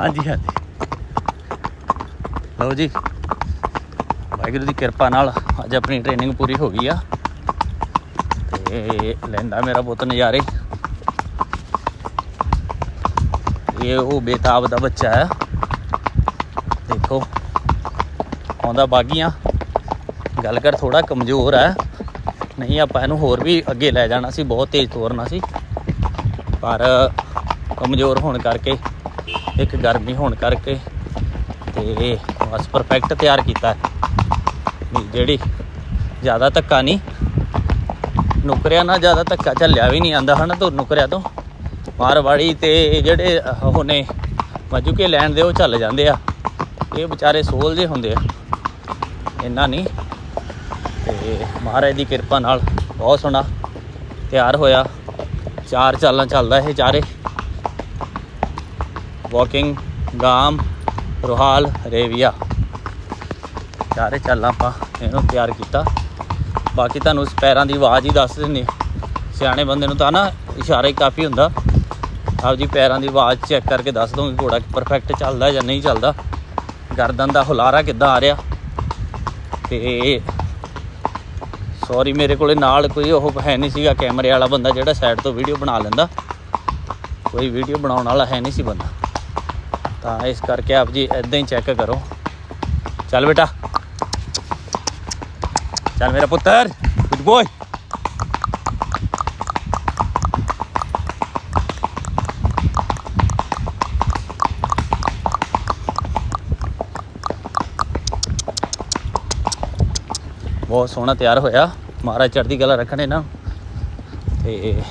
ਹਾਂਜੀ ਹਾਂਜੀ। ਲਓ ਜੀ। ਵਾਹਿਗੁਰੂ ਦੀ ਕਿਰਪਾ ਨਾਲ ਅੱਜ ਆਪਣੀ ਟ੍ਰੇਨਿੰਗ ਪੂਰੀ ਹੋ ਗਈ ਆ। ਤੇ ਲੈਂਦਾ ਮੇਰਾ ਬਹੁਤ ਨਜ਼ਾਰੇ। ਇਹ ਉਹ ਬੇਤਾਬ ਦਾ ਬੱਚਾ ਆ। ਦੇਖੋ, ਆਉਂਦਾ ਬਾਗੀਆਂ। ਗੱਲ ਕਰ ਥੋੜਾ ਕਮਜ਼ੋਰ ਹੈ ਨਹੀਂ, ਆਪਾਂ ਇਹਨੂੰ ਹੋਰ ਵੀ ਅੱਗੇ ਲੈ ਜਾਣਾ ਸੀ, ਬਹੁਤ ਤੇਜ਼ ਤੋਰਨਾ ਸੀ। ਪਰ ਕਮਜ਼ੋਰ ਹੋਣ ਕਰਕੇ ਇੱਕ ਗਰਮੀ ਹੋਣ ਕਰਕੇ ਤੇ ਬਸ ਪਰਫੈਕਟ ਤਿਆਰ ਕੀਤਾ ਵੀ ਜਿਹੜੀ ਜ਼ਿਆਦਾ ਧੱਕਾ ਨਹੀਂ, ਨੁਕਰਿਆ ਨਾ ਜ਼ਿਆਦਾ ਧੱਕਾ ਝੱਲਿਆ ਵੀ ਨਹੀਂ ਆਂਦਾ ਹਨਾ ਤੋਂ ਨੁਕਰਿਆ ਤੋਂ। ਮਾਰਵਾੜੀ ਤੇ ਜਿਹੜੇ ਉਹਨੇ ਮਜੂਕੇ ਲੈਣ ਦੇ ਉਹ ਚੱਲ ਜਾਂਦੇ ਆ। ਇਹ ਵਿਚਾਰੇ ਸੋਲ ਜੇ ਹੁੰਦੇ ਆ। ਇੰਨਾ ਨਹੀਂ। ਤੇ ਮਹਾਰਾਜ ਦੀ ਕਿਰਪਾ ਨਾਲ ਬਹੁਤ ਸੋਹਣਾ ਤਿਆਰ ਹੋਇਆ। ਚਾਰ ਚਾਲਾਂ ਚੱਲਦਾ ਇਹ ਚਾਰੇ। ਵਾਕਿੰਗ ਗਾਮ ਰੋਹਾਲ ਰੇਵੀਆ ਚਾਰੇ ਚੱਲ ਆਪਾਂ, ਇਹਨੂੰ ਤਿਆਰ ਕੀਤਾ। ਬਾਕੀ ਤੁਹਾਨੂੰ ਇਸ ਪੈਰਾਂ ਦੀ ਆਵਾਜ਼ ਹੀ ਦੱਸ ਦਿੰਦੇ ਸਿਆਣੇ ਬੰਦੇ ਨੂੰ ਤਾਂ ਨਾ ਇਸ਼ਾਰਾ ਹੀ ਕਾਫੀ ਹੁੰਦਾ। ਆਪ ਜੀ ਪੈਰਾਂ ਦੀ ਆਵਾਜ਼ ਚੈੱਕ ਕਰਕੇ ਦੱਸ ਦੋ ਦੋਗੇ ਘੋੜਾ ਪਰਫੈਕਟ ਚੱਲਦਾ ਜਾਂ ਨਹੀਂ ਚੱਲਦਾ। ਗਰਦਨ ਦਾ ਹੁਲਾਰਾ ਕਿੱਦਾਂ ਆ ਰਿਹਾ। ਤੇ ਸੌਰੀ ਮੇਰੇ ਕੋਲੇ ਨਾਲ ਕੋਈ ਉਹ ਹੈ ਨਹੀਂ ਸੀਗਾ, ਕੈਮਰੇ ਵਾਲਾ ਬੰਦਾ ਜਿਹੜਾ ਸਾਈਡ ਤੋਂ ਵੀਡੀਓ ਬਣਾ ਲੈਂਦਾ। ਕੋਈ ਵੀਡੀਓ ਬਣਾਉਣ ਵਾਲਾ ਹੈ ਨਹੀਂ ਸੀ ਬੰਦਾ। ਤਾਂ ਇਸ ਕਰਕੇ ਆਪ ਜੀ ਇਦਾਂ ਹੀ ਚੈੱਕ ਕਰੋ। ਚੱਲ ਬੇਟਾ। ਚੱਲ ਮੇਰਾ ਪੁੱਤਰ ਗੁੱਡ ਬੋਏ ਬਹੁਤ ਸੋਹਣਾ ਤਿਆਰ ਹੋਇਆ। ਮਹਾਰਾਜ ਚੜ੍ਹਦੀ ਕਲਾ ਰੱਖਣੇ ਨਾ। ਤੇ